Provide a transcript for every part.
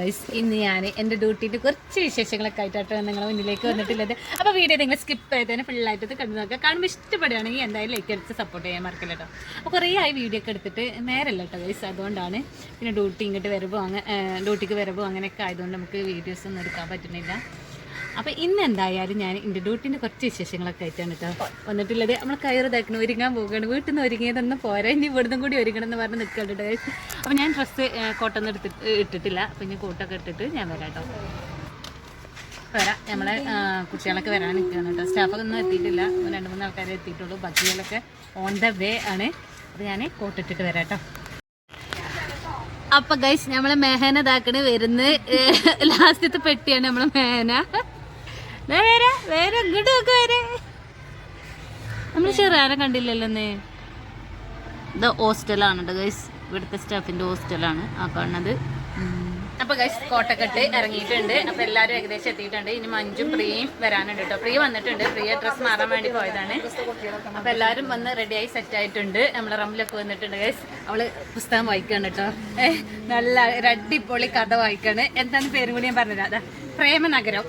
Guys ഇന്ന് ഞാൻ എന്റെ ഡ്യൂട്ടിന്റെ കുറച്ച് വിശേഷങ്ങളൊക്കെ ആയിട്ടാണ് നിങ്ങളെ മുന്നിലേക്ക് വന്നിട്ടുള്ളത്. അപ്പോൾ വീഡിയോ നിങ്ങൾ സ്കിപ്പ് ചെയ്തതിന് ഫുള്ളായിട്ട് കണ്ടു നോക്കുക. കാണുമ്പോൾ ഇഷ്ടപ്പെടുകയാണെങ്കിൽ എന്തായാലും ലൈക്ക് അടിച്ച് സപ്പോർട്ട് ചെയ്യാൻ മറക്കില്ല കേട്ടോ അപ്പോൾ കുറേ ആയി വീഡിയോ ഒക്കെ എടുത്തിട്ട് നേരല്ല കേട്ടോ ഗൈസ് അതുകൊണ്ടാണ് പിന്നെ ഡ്യൂട്ടി ഇങ്ങോട്ട് വരവോ അങ്ങനെ ഡ്യൂട്ടിക്ക് വരവോ അങ്ങനെയൊക്കെ ആയതുകൊണ്ട് നമുക്ക് വീഡിയോസ് ഒന്നും എടുക്കാൻ പറ്റുന്നില്ല. അപ്പോൾ ഇന്ന് എന്തായാലും ഞാൻ എന്റെ ഡ്യൂട്ടിന്റെ കുറച്ച് വിശേഷങ്ങളൊക്കെ ആയിട്ടാണ് കേട്ടോ വന്നിട്ടുള്ളത്. നമ്മൾ കയറ് ഇതാക്കണം ഒരുങ്ങാൻ പോവുകയാണ്. വീട്ടിൽ നിന്ന് ഒരുങ്ങിയതൊന്നും പോരാ. ഇനി ഇവിടുന്ന് കൂടി ഒരുങ്ങണം എന്ന് പറഞ്ഞ് നിൽക്കുന്നുണ്ട് അപ്പൊ അപ്പോൾ ഞാൻ ഡ്രസ്സ് കോട്ടൊന്നും എടുത്തിട്ട് ഇട്ടിട്ടില്ല. പിന്നെ കോട്ടൊക്കെ ഇട്ടിട്ട് ഞാൻ വരാം കേട്ടോ വരാം. നമ്മളെ കുട്ടികളൊക്കെ വരാൻ നിൽക്കുകയാണ് കേട്ടോ സ്റ്റാഫൊക്കെ ഒന്നും എത്തിയിട്ടില്ല. രണ്ട് മൂന്ന് ആൾക്കാരെ എത്തിയിട്ടുള്ളൂ. ബാക്കികളൊക്കെ ഓൺ ദ വേ ആണ്. അപ്പോൾ ഞാൻ കോട്ടിട്ടിട്ട് വരാം കേട്ടോ അപ്പൊ ഗൈസ് നമ്മളെ മേഹന ഇതാക്കണ് വരുന്ന ലാസ്റ്റത്തെ പെട്ടിയാണ് നമ്മളെ മേഹന. വരെ. വേറെ ഇങ്ങോട്ട് നമ്മൾ ഗൈസ് ഇവിടുത്തെ സ്റ്റാഫിന്റെ ഹോസ്റ്റലാണ് ആ കാണുന്നത്. അപ്പൊ ഗൈസ് കോട്ടക്കെട്ട് ഇറങ്ങിയിട്ടുണ്ട്. അപ്പൊ എല്ലാരും ഏകദേശം എത്തിയിട്ടുണ്ട്. ഇനി മഞ്ജും പ്രിയയും വരാനുണ്ട് കേട്ടോ പ്രിയ വന്നിട്ടുണ്ട്. പ്രിയ ഡ്രസ് മാറാൻ വേണ്ടി പോയതാണ്. അപ്പൊ എല്ലാരും വന്ന് റെഡിയായി സെറ്റ് ആയിട്ടുണ്ട്. നമ്മളെ റമ്മിലൊക്കെ വന്നിട്ടുണ്ട് ഗൈസ് അവൾ പുസ്തകം വായിക്കാണ് കേട്ടോ നല്ല ഒരു കഥ വായിക്കാണ്. എന്താണ് പേരും കൂടി ഞാൻ പറഞ്ഞുതരാം. അതാ പ്രേമനഗരം.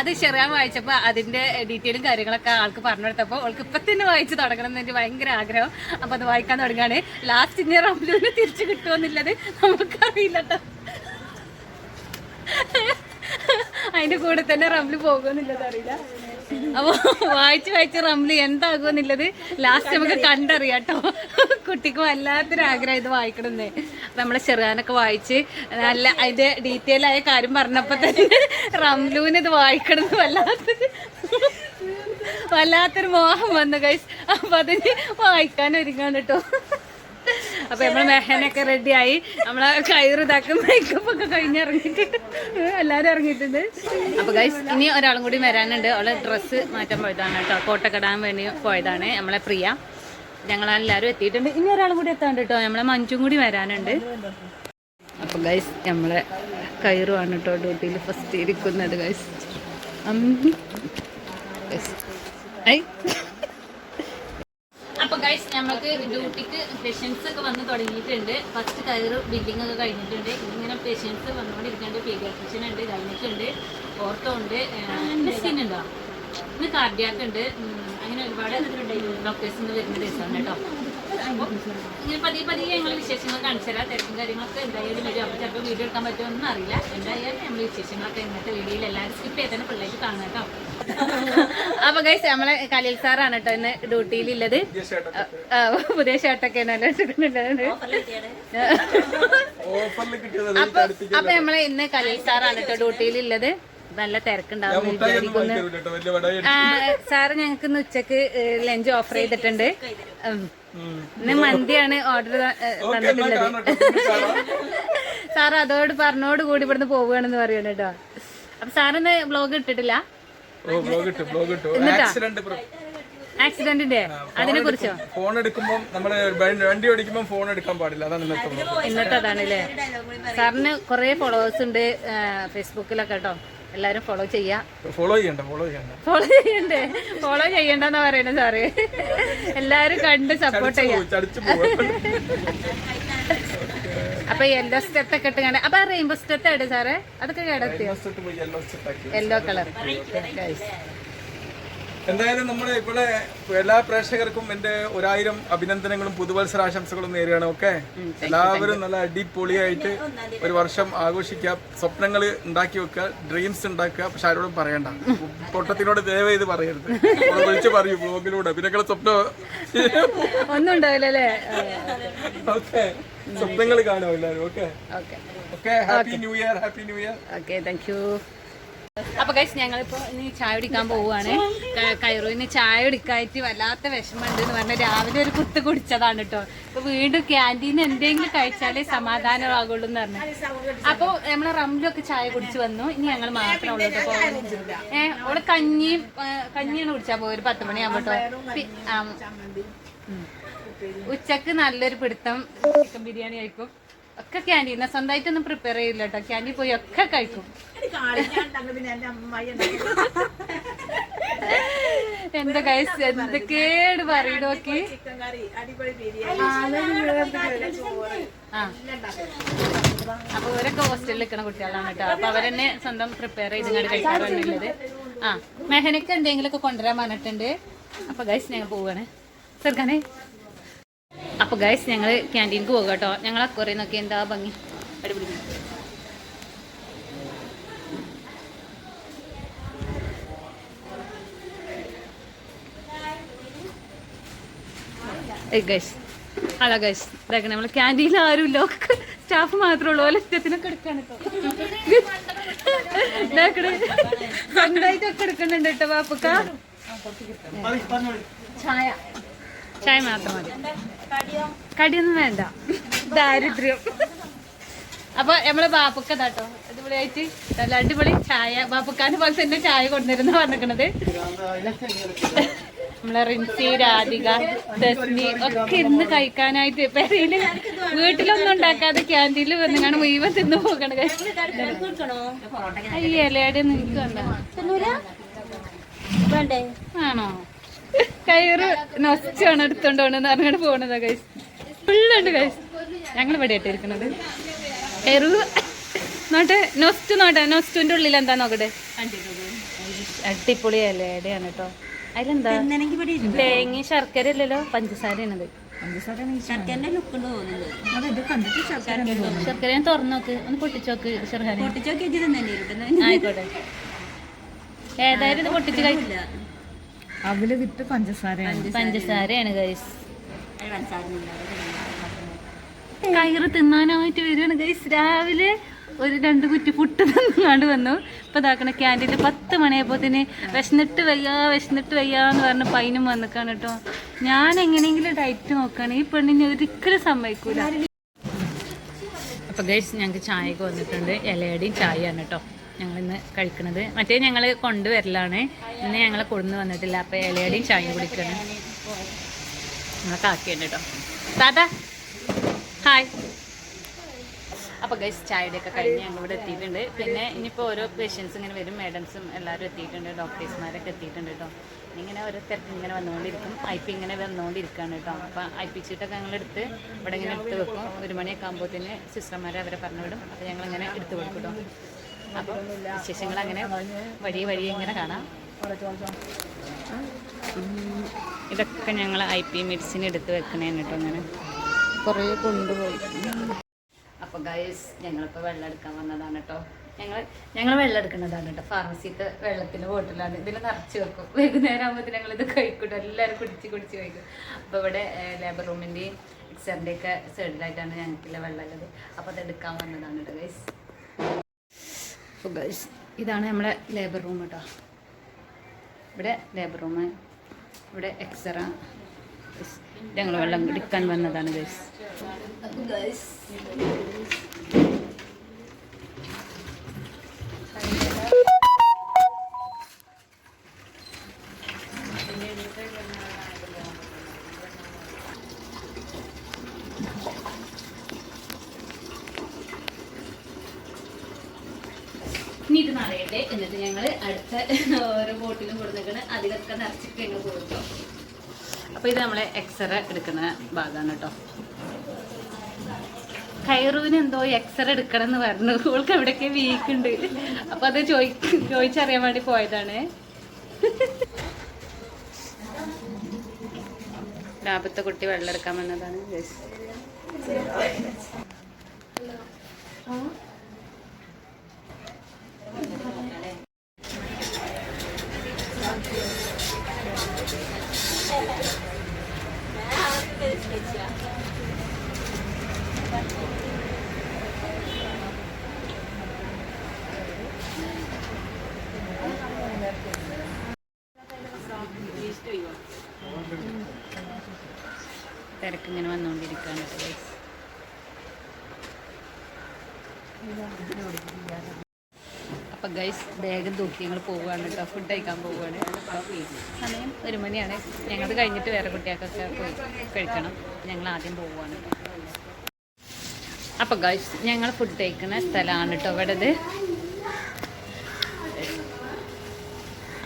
അത് ചെറിയ വായിച്ചപ്പോൾ അതിന്റെ ഡീറ്റെയിലും കാര്യങ്ങളൊക്കെ ആൾക്ക് പറഞ്ഞു കൊടുത്തപ്പോൾ അവൾക്ക് ഇപ്പൊ തന്നെ വായിച്ച് തുടങ്ങണം എന്ന് ഭയങ്കര ആഗ്രഹം. അപ്പോൾ അത് വായിക്കാൻ തുടങ്ങാണ് ലാസ്റ്റ് ഇനി റംലൂന് തിരിച്ചു കിട്ടുമെന്നുള്ളത് നമുക്കറിയില്ല കേട്ടോ അതിന്റെ കൂടെ തന്നെ റംലി പോകുമെന്നുള്ളത് അറിയില്ല. അപ്പൊ വായിച്ച് വായിച്ച് റംലി എന്താകുമെന്നുള്ളത് ലാസ്റ്റ് നമുക്ക് കണ്ടറിയാം കേട്ടോ കുട്ടിക്ക് വല്ലാത്തൊരു ആഗ്രഹം ഇത് വായിക്കണമെന്നേ. നമ്മളെ ചെറുകാനൊക്കെ വായിച്ച് നല്ല അതിന്റെ ഡീറ്റെയിൽ ആയ കാര്യം പറഞ്ഞപ്പോ തന്നെ റംലുവിന് ഇത് വായിക്കണം വല്ലാത്ത വല്ലാത്തൊരു മോഹം വന്നു കൈസ് അപ്പൊ അതിന് വായിക്കാൻ ഒരുങ്ങാണ് കേട്ടോ. അപ്പൊ നമ്മൾ മെഹനൊക്കെ ആയി. നമ്മളെ കയറിതാക്കും മേക്കപ്പ് ഒക്കെ കഴിഞ്ഞിറങ്ങിയിട്ട്. എല്ലാരും ഇറങ്ങിയിട്ടുണ്ട്. അപ്പൊ ഗൈസ് ഇനി ഒരാളും കൂടി വരാനുണ്ട്. അവളെ ഡ്രസ്സ് മാറ്റാൻ പോയതാണ് കേട്ടോ. കോട്ടക്കിടാൻ വേണ്ടി പോയതാണ് നമ്മളെ പ്രിയ. ഞങ്ങളെല്ലാവരും എത്തിയിട്ടുണ്ട്. ഇനി ഒരാളും കൂടി എത്താണ്ട് കേട്ടോ. നമ്മളെ മഞ്ചും കൂടി വരാനുണ്ട്. അപ്പൊ ഗൈസ് നമ്മളെ കയറുവാണ് കേട്ടോ. ഡ്യൂട്ടിയിൽ ഫസ്റ്റ് ഇരിക്കുന്നത് ഗൈസ് ഐ. നമുക്ക് ഡ്യൂട്ടിക്ക് പേഷ്യൻസ് ഒക്കെ വന്ന് തുടങ്ങിയിട്ടുണ്ട്. ഫസ്റ്റ് കയറ് ബില്ലിംഗ് ഒക്കെ കഴിഞ്ഞിട്ടുണ്ട്. ഇങ്ങനെ പേഷ്യൻസ് വന്നുകൊണ്ടിരിക്കുന്നുണ്ട്. പീഡിയാട്രിഷ്യൻ ഉണ്ട് ഗൈനക്ക് ഉണ്ട് ഓർത്തോ ഉണ്ട് ഉണ്ടോ ഇന്ന് കാർഡിയാക്ക് ഉണ്ട്. അങ്ങനെ ഒരുപാട് ഡോക്ടേഴ്സ് ഇന്ന് വരുന്ന ദിവസമാണ് കേട്ടോ. ഇങ്ങനെ പതിയെ പതിയെ ഞങ്ങൾ വിശേഷങ്ങൾ കാണിച്ചു തരാം. തിരക്കും കാര്യങ്ങളൊക്കെ എന്തായാലും വരും അപ്പോൾ ചിലപ്പോൾ വീഡിയോ എടുക്കാൻ പറ്റുമെന്നൊന്നും അറിയില്ല. എന്തായാലും നമ്മൾ വിശേഷങ്ങളൊക്കെ ഇന്നത്തെ വീഡിയോയിൽ എല്ലാവരും സ്കിപ്പ് ചെയ്തന്നെ പിള്ളേർക്ക് കാണാം കേട്ടോ. അപ്പൊ ഗൈസ് നമ്മളെ കലിൽ സാറാണ് കേട്ടോ ഇന്ന് ഡ്യൂട്ടിയിലുള്ളത്. ആ, പുതിയ ഷർട്ടൊക്കെ അപ്പൊ അപ്പൊ നമ്മളെ ഇന്ന് കലിൽ സാറാണ് കേട്ടോ ഡ്യൂട്ടിയിലുള്ളത്. നല്ല തിരക്കുണ്ടാവും വിചാരിക്കുന്നു സാറ് ഞങ്ങൾക്ക് ഇന്ന് ഉച്ചയ്ക്ക് ലഞ്ച് ഓഫർ ചെയ്തിട്ടുണ്ട്. ഇന്ന് മന്തിയാണ് ഓർഡർ തന്നിട്ടുള്ളത്. സാർ അതോട് പറഞ്ഞോട് കൂടി ഇവിടുന്ന് പോവുകയാണെന്ന് പറയുന്നു കേട്ടോ അപ്പൊ സാറിന്ന് ബ്ലോഗ് ഇട്ടിട്ടില്ല? ആക്സിഡന്റിന്റെ അതിനെ കുറിച്ചോ? ഫോൺ എടുക്കുമ്പോൾ നമ്മൾ വണ്ടി ഓടിക്കുമ്പോൾ ഫോൺ എടുക്കാൻ പാടില്ല. അതാണ് ഇന്നത്തെ. ഇന്നത്തെ അതാണല്ലേ സാറിന് കുറെ ഫോളോവേഴ്സ് ഉണ്ട് ഫേസ്ബുക്കിലൊക്കെ കേട്ടോ. എല്ലാരും ഫോളോ ചെയ്യാ. ഫോളോ ചെയ്യണ്ട ഫോളോ ചെയ്യണ്ട. ഫോളോ ചെയ്യണ്ടേ? ഫോളോ ചെയ്യണ്ടെന്നാ പറയണത് സാറ്. എല്ലാരും കണ്ട് സപ്പോർട്ട് ചെയ്യാം. അപ്പൊ യെല്ലോ സ്റ്റെപ്പ് ഒക്കെ ഇട്ട് അപ്പൊ റെയിൻബോ സ്റ്റെപ്പ് എവിടെ സാറേ? അതൊക്കെ കേടത്തിയോ? യെല്ലോ കളർ എന്തായാലും നമ്മൾ ഇവിടെ എല്ലാ പ്രേക്ഷകർക്കും എന്റെ ഒരായിരം അഭിനന്ദനങ്ങളും പുതുവത്സരാശംസകളും നേരുകയാണ്. ഓക്കെ? എല്ലാവരും നല്ല അടിപൊളിയായിട്ട് ഒരു വർഷം ആഘോഷിക്കുക സ്വപ്നങ്ങൾ ഉണ്ടാക്കി വെക്കുക ഡ്രീംസ് ഉണ്ടാക്കുക. പക്ഷെ ആരോടും പറയണ്ട. പൊട്ടത്തിനോട് ദയവ് ഇത് പറയരുത്. വിളിച്ച് പറയൂ ബ്ലോഗിലൂടെ പിന്നെ സ്വപ്നം ഒന്നും ഉണ്ടാവില്ലല്ലേ? ഓക്കെ. സ്വപ്നങ്ങൾ കാണും എല്ലാവരും. Okay okay happy new year happy new year okay thank you അപ്പൊ കഴിച്ച് ഞങ്ങളിപ്പോ ഇനി ചായ കുടിക്കാൻ പോവുകയാണ്. കയറൂന് ചായ കുടിക്കായിട്ട് വല്ലാത്ത വിഷമമുണ്ട് എന്ന് പറഞ്ഞാൽ രാവിലെ ഒരു കുത്ത് കുടിച്ചതാണ് കേട്ടോ. അപ്പൊ വീണ്ടും ക്യാന്റീൻ എന്തെങ്കിലും കഴിച്ചാലേ സമാധാനമാകുള്ളൂ എന്ന് പറഞ്ഞു. അപ്പൊ നമ്മളെ റംലൊക്കെ ചായ കുടിച്ചു വന്നു. ഇനി ഞങ്ങൾ മാത്രമേ ഉള്ളൂ കേട്ടോ ഏഹ് ഓൾ കഞ്ഞിയും കഞ്ഞിയാണ് കുടിച്ചാൽ പോകും ഒരു പത്ത് മണിയാകുമ്പോ കേട്ടോ. ഉം. ഉച്ചയ്ക്ക് നല്ലൊരു പിടുത്തം ചിക്കൻ ബിരിയാണി കഴിക്കും. ഒക്കെ ക്യാന്റീൻ സ്വന്തമായിട്ടൊന്നും പ്രിപ്പയർ ചെയ്യില്ല കേട്ടോ ക്യാന്റീൻ പോയി ഒക്കെ കഴിക്കും. എന്താ കൈസ് എന്തൊക്കെയാണ് പറയണ നോക്കി? അപ്പൊ ഇവരൊക്കെ ഹോസ്റ്റലിൽ നിൽക്കുന്ന കുട്ടികളാണ് കേട്ടോ അപ്പൊ അവരെന്നെ സ്വന്തം പ്രിപ്പയർ ചെയ്ത് കഴിക്കാറുള്ളത് ആ. മെഹനക്ക് എന്തെങ്കിലുമൊക്കെ കൊണ്ടുവരാൻ പറഞ്ഞിട്ടുണ്ട്. അപ്പൊ ഗൈസ് ഞങ്ങൾ പോവാണ്. ചെറുക്കാനെ അപ്പൊ ഗൈസ് ഞങ്ങൾ ക്യാന്റീനിക്ക് പോകും കേട്ടോ ഞങ്ങൾ അക്കുറയിൽ നോക്കി. എന്താ ഭംഗി? അടിപൊളി. ഗൈസ് അല്ല ഗൈസ് ഇതാക്കണ നമ്മൾ ക്യാന്റീനിൽ ആരും ഒക്കെ സ്റ്റാഫ് മാത്രമേ ഉള്ളൂ. ഓല ഇഷ്ടത്തിനൊക്കെ എടുക്കാണ് സ്വന്തമായിട്ടൊക്കെ എടുക്കുന്നുണ്ട് കേട്ടോ പാപ്പക്ക ചായ. ചായ മാത്രം മതി. കടിയൊന്നും വേണ്ട. ദാരിദ്ര്യം. അപ്പൊ നമ്മളെ ബാപ്പക്ക ഇതാട്ടോ അടിപൊളിയായിട്ട് നല്ല അടിപൊളി ചായ. ബാപ്പക്കാന്റെ പോലെ തന്നെ ചായ കൊണ്ടുവരുന്ന പറഞ്ഞിരിക്കണത്. നമ്മളെ റിൻസി രാധിക ദശ്മി ഒക്കെ ഇരുന്ന് കഴിക്കാനായിട്ട് പെരയിൽ വീട്ടിലൊന്നും ഉണ്ടാക്കാതെ ക്യാന്റീനിൽ വന്നുകാണ് മുഴുവൻ തിന്നു പോകണ അയ്യ ഇലയുടെ നിനക്ക് വേണ്ടേ? ആണോ? കയറ് നൊച്ചാണ് എടുത്തോണ്ടോണെന്ന് പറഞ്ഞാണ് പോണതാ കൈസ് ഫുള്ളുണ്ട് കൈസ് ഞങ്ങൾ ഇവിടെ ഇട്ടിരിക്കണത് കയറു. നോട്ടെ നൊസ്റ്റ് നോട്ടെ. നൊസ്റ്റിന്റെ ഉള്ളിൽ എന്താ നോക്കട്ടെ? അടിപൊളിയല്ലേ ഇലയുടെയാണ് കേട്ടോ അതിലെന്താ? തേങ്ങ ശർക്കര ഇല്ലല്ലോ. പഞ്ചസാരയാണത്. ശർക്കര ഞാൻ തുറന്നു നോക്ക്. ഒന്ന് പൊട്ടിച്ചോക്ക് ആയിക്കോട്ടെ. ഏതായാലും ഇത് പൊട്ടിച്ച് കഴിക്കില്ല അവൽ വിത്ത് പഞ്ചസാരയാണ്. പഞ്ചസാരയാണ്. ഗൈസ് കയറ് തിന്നാനായിട്ട് വരുവാണ് ഗൈസ് രാവിലെ ഒരു രണ്ട് കുറ്റി പുട്ട് തന്നാണ്ട് വന്നു. ഇപ്പൊ ഇതാക്കണ ക്യാന്റീനിൽ പത്ത് മണിയായപ്പോത്തിന് വിശന്നിട്ട് വയ്യ വിശന്നിട്ട് വയ്യ എന്ന് പറഞ്ഞ പൈനും വന്നിക്കാണ് കേട്ടോ ഞാൻ എങ്ങനെയെങ്കിലും ഡയറ്റ് നോക്കാണ്. ഈ പെണ്ണിനെ ഒരിക്കലും സമ്മതിക്കൂല. അപ്പൊ ഗൈസ് ഞങ്ങക്ക് ചായയൊക്കെ വന്നിട്ടുണ്ട്. ഇലയടിയും ചായയാണ് കേട്ടോ ഞങ്ങൾ ഇന്ന് കഴിക്കണത്. മറ്റേ ഞങ്ങൾ കൊണ്ടുവരലാണ്. ഇന്ന് ഞങ്ങളെ കൊണ്ടു വന്നിട്ടില്ല. അപ്പൊ ഇലയടിയും ചായയും കുടിക്കണം. ഞങ്ങളെ കാക്കിയുണ്ട് കേട്ടോ താത്ത ഹായ്. അപ്പോൾ ഗൈസ് ചായയുടെ ഒക്കെ കഴിഞ്ഞ് ഞങ്ങൾ ഇവിടെ എത്തിയിട്ടുണ്ട്. പിന്നെ ഇനിയിപ്പോൾ ഓരോ പേഷ്യൻസ് ഇങ്ങനെ വരും. മേഡംസും എല്ലാവരും എത്തിയിട്ടുണ്ട്. ഡോക്ടേഴ്സ്മാരൊക്കെ എത്തിയിട്ടുണ്ട് കേട്ടോ ഇങ്ങനെ ഓരോ തിരക്ക് ഇങ്ങനെ വന്നുകൊണ്ടിരിക്കും. ഐ പി ഇങ്ങനെ വന്നുകൊണ്ടിരിക്കുകയാണ് കേട്ടോ അപ്പോൾ ഐ പി ചീട്ടൊക്കെ ഞങ്ങൾ എടുത്ത് ഇവിടെ ഇങ്ങനെ എടുത്ത് വെക്കും. ഒരു മണിയൊക്കെ ആകുമ്പോഴത്തേന് സിസ്റ്റർമാരെ അവരെ പറഞ്ഞു വിടും അപ്പോൾ ഞങ്ങൾ ഇങ്ങനെ എടുത്ത് കൊടുക്കും കേട്ടോ അപ്പോൾ വിശേഷങ്ങൾ അങ്ങനെ വഴി വഴി ഇങ്ങനെ കാണാം. ഇതൊക്കെ ഞങ്ങൾ ഐ പി മെഡിസിൻ എടുത്ത് വെക്കണേന്ന് കേട്ടോ അങ്ങനെ. കുറേ കൊണ്ടുപോയി. അപ്പോൾ ഗൈസ് ഞങ്ങളിപ്പോൾ വെള്ളം എടുക്കാൻ വന്നതാണ് കേട്ടോ. ഞങ്ങൾ ഞങ്ങൾ വെള്ളം എടുക്കുന്നതാണ് കേട്ടോ. ഫാർമസിത്തെ വെള്ളത്തിന്റെ ബോട്ടിലാണ് ഇതിൽ നിറച്ച് വെക്കും. വൈകുന്നേരം ആകുമ്പോൾ ഞങ്ങൾ ഇത് കഴിക്കൂട്ടോ എല്ലാവരും കുടിച്ച് കുടിച്ച് കഴിക്കും. അപ്പോൾ ഇവിടെ ലേബർ റൂമിന്റെയും ഒക്കെ സൈഡിലായിട്ടാണ് ഞങ്ങൾക്കുള്ള വെള്ളം ഉള്ളത്. അപ്പോൾ അത് എടുക്കാൻ വന്നതാണ് കേട്ടോ ഗൈസ് അപ്പോൾ ഗൈസ് ഇതാണ് നമ്മുടെ ലേബർ റൂം കേട്ടോ ഇവിടെ ലേബർ റൂം ഇവിടെ എക്സറ ഞങ്ങൾ വെള്ളം എടുക്കാൻ വന്നതാണ് ഗൈസ് ഇനി ഓരോ ബോട്ടിലും കൊടുത്തേക്കണ് അതിലൊക്കെ നിറച്ചിട്ട് ഞങ്ങൾ കൊടുത്തു അപ്പോൾ ഇത് നമ്മളെ എക്സ്റേ എടുക്കുന്ന ഭാഗമാണ് കേട്ടോ. കയറുവിന് എന്തോ എക്സ്റേ എടുക്കണം എന്ന് പറഞ്ഞു. അവൾക്ക് എവിടെയൊക്കെ വീക്ക് ഉണ്ട്. അപ്പൊ അത് ചോദി ചോദിച്ചറിയാൻ വേണ്ടി പോയതാണ്. ലാഭത്തെ കുട്ടി വെള്ളം എടുക്കാൻ വന്നതാണ്. Yes. തിരക്ക് ഇങ്ങനെ വന്നുകൊണ്ടിരിക്കുകയാണ്. അപ്പൊ ഗൈസ് വേഗം തൂക്കി ഞങ്ങൾ പോവുകയാണ് കേട്ടോ ഫുഡ് കഴിക്കാൻ പോവുകയാണ്. സമയം ഒരു മണിയാണ്. ഞങ്ങൾ കഴിഞ്ഞിട്ട് വേറെ കുട്ടികൾക്കൊക്കെ പോയി കഴിക്കണം. ഞങ്ങൾ ആദ്യം പോവുകയാണ് അപ്പം ഗൈസ് ഞങ്ങൾ ഫുഡ് കഴിക്കുന്ന സ്ഥലമാണ് കേട്ടോ ഇവിടെ ഇത്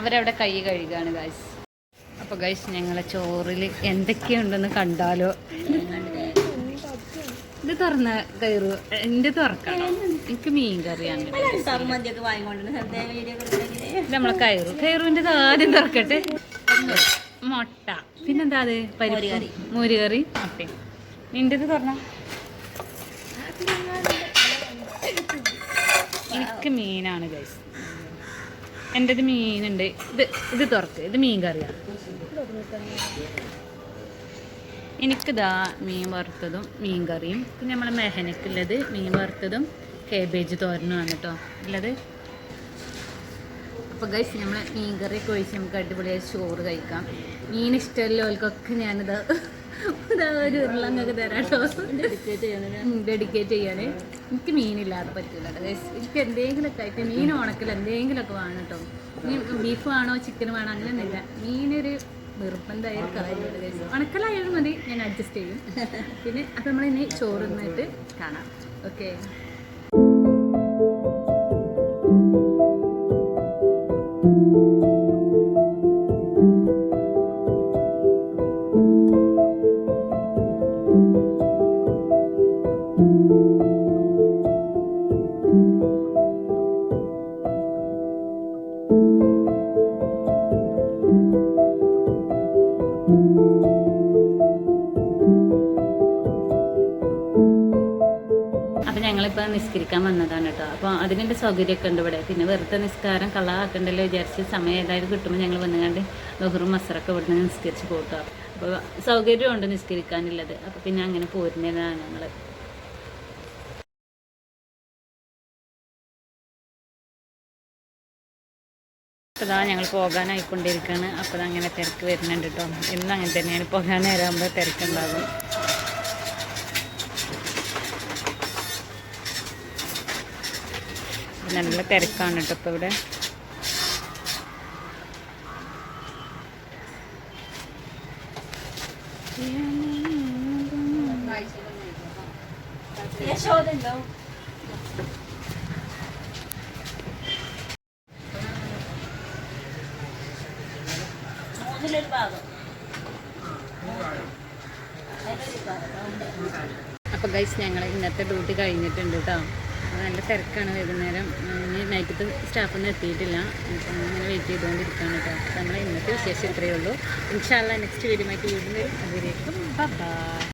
അവരവിടെ കൈ കഴുകുകയാണ് ഗൈസ് അപ്പോൾ ഗൈസ് ഞങ്ങളെ ചോറിൽ എന്തൊക്കെയുണ്ടെന്ന് കണ്ടാലോ. ഇത് തുറന്ന കയറു. എന്റെ തുറക്കണം? എനിക്ക് മീൻ കറിയാണ് ഇത് നമ്മളെ കയറു. കയറുവിന്റെ ആദ്യം തുറക്കട്ടെ. മുട്ട. പിന്നെന്താ അത്? പരിപ്പ്. മോര് കറി മുട്ട നിന്റെ തുറന്ന. എനിക്ക് മീനാണ് ഗൈസ് എന്റെത് മീനുണ്ട്. ഇത് ഇത് തുറക്ക്. ഇത് മീൻ കറിയാണ് എനിക്കിതാ മീൻ വറുത്തതും മീൻ കറിയും പിന്നെ നമ്മളെ മെഹനക്കുള്ളത് മീൻ വറുത്തതും കേബേജ് തോരനുമാണ് കേട്ടോ ഉള്ളത് അപ്പോൾ ഗൈസ് നമ്മൾ മീൻ കറിയൊക്കെ ഒഴിച്ച് നമുക്ക് അടിപൊളിയായി ചോറ് കഴിക്കാം. മീൻ ഇഷ്ടമല്ലവർക്കൊക്കെ ഞാനിത് ഒരു ഉരുളങ്ങൊക്കെ തരാം കേട്ടോ ഡെഡിക്കേറ്റ് ചെയ്യാൻ എനിക്ക് മീനില്ലാതെ പറ്റില്ല ഗൈസ് എനിക്ക് എന്തെങ്കിലുമൊക്കെ ആയിട്ട് മീൻ ഉണക്കൽ എന്തെങ്കിലുമൊക്കെ വേണം കേട്ടോ ബീഫ് വേണോ ചിക്കൻ വേണോ അങ്ങനെയൊന്നുമില്ല. മീനൊരു നിർബന്ധമായ ഒരു കാര്യമാണ് ഉണക്കലായാലും മതി ഞാൻ അഡ്ജസ്റ്റ് ചെയ്യും. പിന്നെ അപ്പം നമ്മളിനി ഇനി ചോറ് നിന്നിട്ട് കാണാം. ഓക്കെ അപ്പോൾ അതിനെന്റെ സൗകര്യമൊക്കെ ഉണ്ട് ഇവിടെ. പിന്നെ വെറുതെ നിസ്കാരം കളാക്കണ്ടല്ലോ വിചാരിച്ച് സമയം ഏതായാലും കിട്ടുമ്പോൾ ഞങ്ങൾ വന്നുകൊണ്ട് ബഹറും മസറൊക്കെ ഇവിടെ നിന്ന് നിസ്കരിച്ച് പോട്ടോ അപ്പോൾ സൗകര്യമുണ്ട് നിസ്കരിക്കാനുള്ളത്. അപ്പോൾ പിന്നെ അങ്ങനെ പോരുന്നതാണ് ഞങ്ങൾ അതാ ഞങ്ങൾ പോകാനായിക്കൊണ്ടിരിക്കുകയാണ് അപ്പോൾ അങ്ങനെ തിരക്ക് വരുന്നുണ്ട് കേട്ടോ എന്നും അങ്ങനെ തന്നെയാണ്. പോകാൻ നേരമാകുമ്പോൾ തിരക്കുണ്ടാകും നല്ല തിരക്കാണ് കേട്ടോ ഇപ്പോൾ ഇവിടെ. മൂന്നിലൊരു ഭാഗം. അപ്പോൾ ഗൈസ് ഞങ്ങൾ ഇന്നത്തെ ഡ്യൂട്ടി കഴിഞ്ഞിട്ടുണ്ട് കേട്ടോ നല്ല തിരക്കാണ് വൈകുന്നേരം. ഇനി നൈറ്റത്തെ സ്റ്റാഫൊന്നും എത്തിയിട്ടില്ല. അപ്പം ഇങ്ങനെ വെയിറ്റ് ചെയ്തുകൊണ്ടിരിക്കുകയാണ് കേട്ടോ. നമ്മൾ ഇന്നത്തെ വിശേഷം ഇത്രയേ ഉള്ളൂ. ഇൻഷാല്ല നെക്സ്റ്റ് വീഡിയോ ആയിട്ട് വീണ്ടും വരും. അതിലേക്കും ബൈ